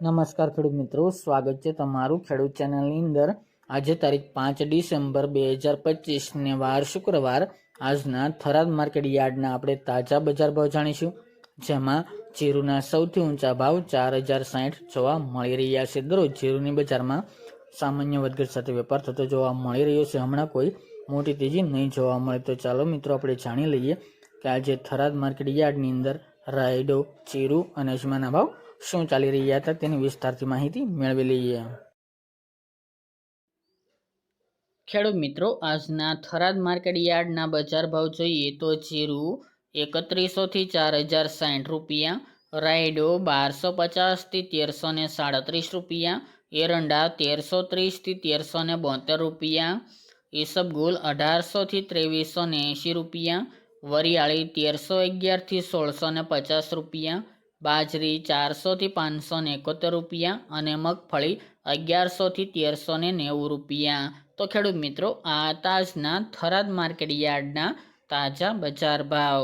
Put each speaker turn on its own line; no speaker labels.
નમસ્કાર ખેડૂત મિત્રો, સ્વાગત છે તમારું ખેડૂત ચેનલની અંદર. આજે તારીખ પાંચ ડિસેમ્બર બે હજાર પચીસને વાર શુક્રવાર. આજના થરાદ માર્કેટ યાર્ડના આપણે તાજા બજાર ભાવ જાણીશું, જેમાં જીરુના સૌથી ઊંચા ભાવ ચાર હજાર સાઠ જોવા મળી રહ્યા છે. દરરોજ જીરુની બજારમાં સામાન્ય વધઘટ સાથે વેપાર થતો જોવા મળી રહ્યો છે. હમણાં કોઈ મોટી તેજી નહીં જોવા મળે. તો ચાલો મિત્રો, આપણે જાણી લઈએ કે આજે થરાદ માર્કેટ યાર્ડની અંદર રાયડો ચીરુ અને અજમાના ભાવ શું ચાલી રહ્યા હતા તેની વિસ્તારથી માહિતી મેળવી લઈએ ખેડૂત મિત્રો, આજના થરાદ માર્કેટ યાર્ડના બજાર ભાવ જોઈએ તો જીરું એકત્રીસોથી ચાર હજાર સાઠ રૂપિયા, રાયડો બારસો પચાસથી તેરસો ને સાડત્રીસ રૂપિયા, એરંડા તેરસો ત્રીસથી તેરસો ને બોતેર રૂપિયા, ઈસબગુલ અઢારસોથી ત્રેવીસો ને એંશી રૂપિયા, વરિયાળી તેરસો અગિયારથી સોળસો ને પચાસ રૂપિયા બાજરી ચારસોથી પાંચસો ને એકોતેર રૂપિયા અને મગફળી અગિયારસોથી તેરસો ને નેવું રૂપિયા. તો ખેડૂત મિત્રો, આ તાજના થરાદ માર્કેટ યાર્ડના તાજા બજાર ભાવ.